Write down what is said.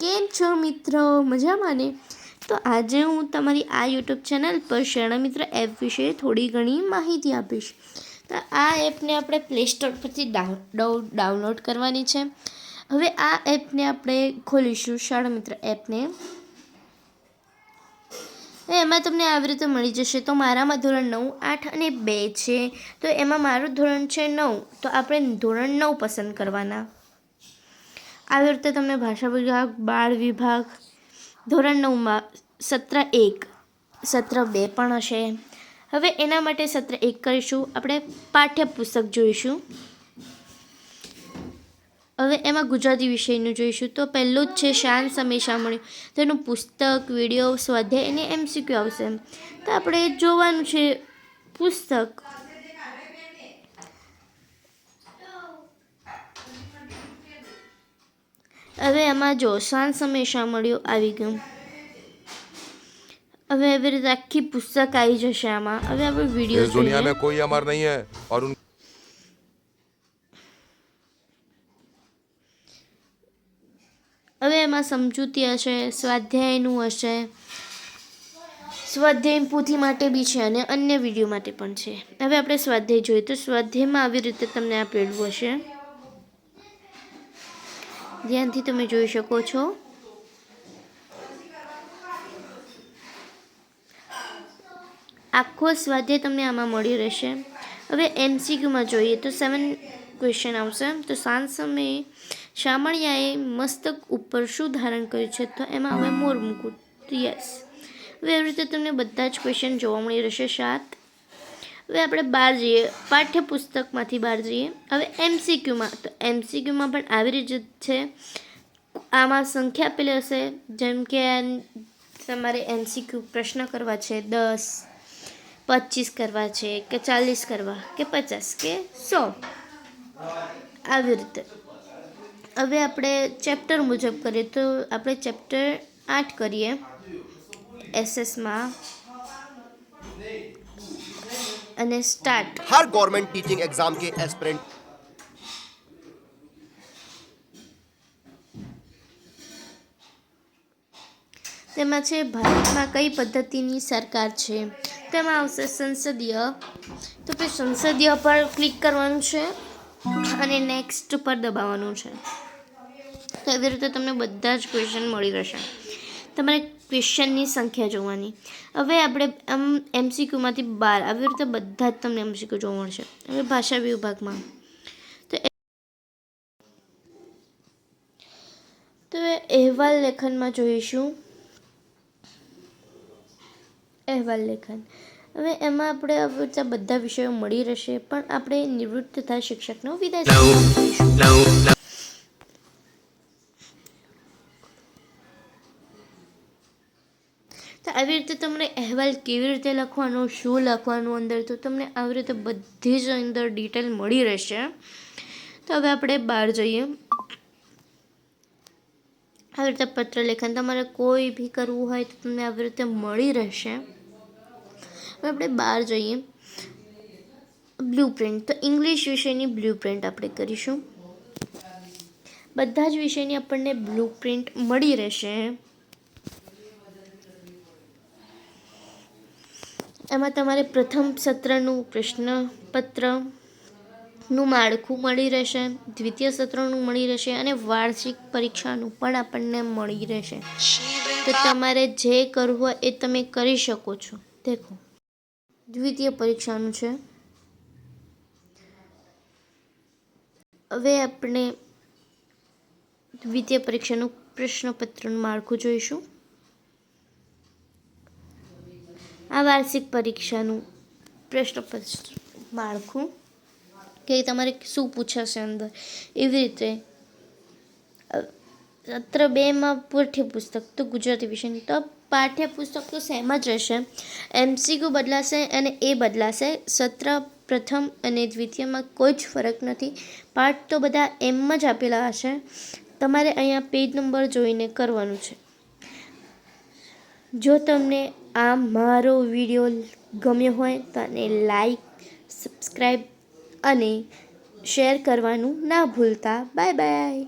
કેમ છો મિત્રો? મજામાં ને? તો આજે હું તમારી આ યુટ્યુબ ચેનલ પર શરણા મિત્ર એપ વિશે થોડી ઘણી માહિતી આપીશ. તો આ એપને આપણે પ્લે સ્ટોર પરથી ડાઉ ડાઉનલોડ કરવાની છે. હવે આ એપને આપણે ખોલીશું શાળા મિત્ર એપને. એમાં તમને આવી રીતે મળી જશે. તો મારામાં ધોરણ નવ, આઠ અને બે છે. તો એમાં મારું ધોરણ છે નવ. તો આપણે ધોરણ નવ પસંદ કરવાના. આવી રીતે તમને ભાષા વિભાગ, બાળ વિભાગ, ધોરણ નવમાં સત્ર એક, સત્ર બે પણ હશે. હવે એના માટે સત્ર એક કરીશું. આપણે પાઠ્યપુસ્તક જોઈશું. હવે એમાં ગુજરાતી વિષયનું જોઈશું. તો પહેલું જ છે શાન સમય સાંભળ્યું. તેનું પુસ્તક, વીડિયો, સ્વાધ્યાય અને એમસીક્યુ આવશે. તો આપણે જોવાનું છે પુસ્તક. હવે એમાં જો શાંત સમય મળ્યો આવી ગયું. હવે એવી રીતે આખી પુસ્તક આવી જશે આમાં. હવે આપણે વિડિયો દુનિયા મે કોઈ અમર નહીં હે ઓર હવે એમાં સમજૂતી હશે સ્વાધ્યાયનું હશે. સ્વાધ્યાય પૂથી માટે બી છે અને અન્ય વીડિયો માટે પણ છે. હવે આપણે સ્વાધ્યાય જોઈએ તો સ્વાધ્યાયમાં આવી રીતે તમને આપેલું હશે. ધ્યાનથી તમે જોઈ શકો છો. આખો સ્વાધ્યાય તમને આમાં મળી રહેશે. હવે એમસીક્યુમાં જોઈએ તો સેવન ક્વેશ્ચન આવશે. તો સાંજ સમયે શામળિયાએ મસ્તક ઉપર શું ધારણ કર્યું છે? તો એમાં હવે મોર મૂકું. યસ હવે એવી રીતે તમને બધા જ ક્વેશ્ચન જોવા મળી રહેશે સાત. હવે આપણે બહાર જઈએ. પાઠ્યપુસ્તકમાંથી બહાર જઈએ. હવે એમસીક્યુમાં. તો એમસીક્યુમાં પણ આવી રીતે છે. આમાં સંખ્યા આપેલી હશે. જેમ કે તમારે એમસીક્યુ પ્રશ્ન કરવા છે. દસ, પચીસ કરવા છે કે ચાલીસ કરવા કે પચાસ કે સો. આવી રીતે. હવે આપણે ચેપ્ટર મુજબ કરીએ. તો આપણે ચેપ્ટર આઠ કરીએ. એસએસમાં. અને સ્ટાર્ટ हर गवर्नमेंट टीचिंग एग्जाम के एस्पिरेंट તેમાં છે ભારતમાં કઈ પદ્ધતિની સરકાર છે તેમાં આવશે સંસદીય તો પછી સંસદીય પર ક્લિક કરવાનું છે અને નેક્સ્ટ પર દબાવવાનું છે તો એવી રીતે તમને બધા જ ક્વેશ્ચન મળી રહેશે તમારે ક્વેશ્ચનની સંખ્યા જોવાની. હવે આપણે એમ એમસીક્યુમાંથી બાર. આવી રીતે બધા જ તમને એમસીક્યુ જોવા મળશે. હવે ભાષા વિભાગમાં. તો તો હવે અહેવાલ લેખનમાં જોઈશું. અહેવાલ લેખન. હવે એમાં આપણે આવી રીતે બધા વિષયો મળી રહેશે પણ આપણે નિવૃત્ત થતા શિક્ષકનો વિદાય આવી રીતે તમને અહેવાલ કેવી રીતે લખવાનો, શું લખવાનું અંદર, તો તમને આવી રીતે બધી જ અંદર ડિટેલ મળી રહેશે. તો હવે આપણે બહાર જઈએ. આવી રીતે પત્ર લેખન તમારે કોઈ બી કરવું હોય તો તમને આવી રીતે મળી રહેશે. હવે આપણે બહાર જઈએ. બ્લુ પ્રિન્ટ તો ઇંગ્લિશ વિષયની બ્લુ પ્રિન્ટ આપણે કરીશું. બધા જ વિષયની આપણને બ્લુ પ્રિન્ટ મળી રહેશે. એમાં તમારે પ્રથમ સત્રનું પ્રશ્નપત્રનું માળખું મળી રહેશે, દ્વિતીય સત્રનું મળી રહેશે અને વાર્ષિક પરીક્ષાનું પણ આપણને મળી રહેશે. તો તમારે જે કરવું હોય એ તમે કરી શકો છો. દેખો. દ્વિતીય પરીક્ષાનું છે. હવે આપણે દ્વિતીય પરીક્ષાનું પ્રશ્નપત્રનું માળખું જોઈશું. આ વાર્ષિક પરીક્ષાનું પ્રશ્નપત્ર. માળખું. કે તમારે શું પૂછાશે અંદર? એવી રીતે સત્ર બેમાં પાઠ્યપુસ્તક તો ગુજરાતી વિષયનું. તો પાઠ્યપુસ્તક તો સેમ જ રહેશે. એમસીક્યુ બદલાશે અને એ બદલાશે. સત્ર પ્રથમ અને દ્વિતીયમાં કોઈ જ ફરક નથી. પાઠ તો બધા એમ જ આપેલા હશે. તમારે અહીંયા પેજ નંબર જોઈને કરવાનું છે. જો તમને આ મારો વીડિયો ગમ્યો હોય તો આને લાઈક, સબસ્ક્રાઈબ અને શેર કરવાનું ના ભૂલતા. Bye bye.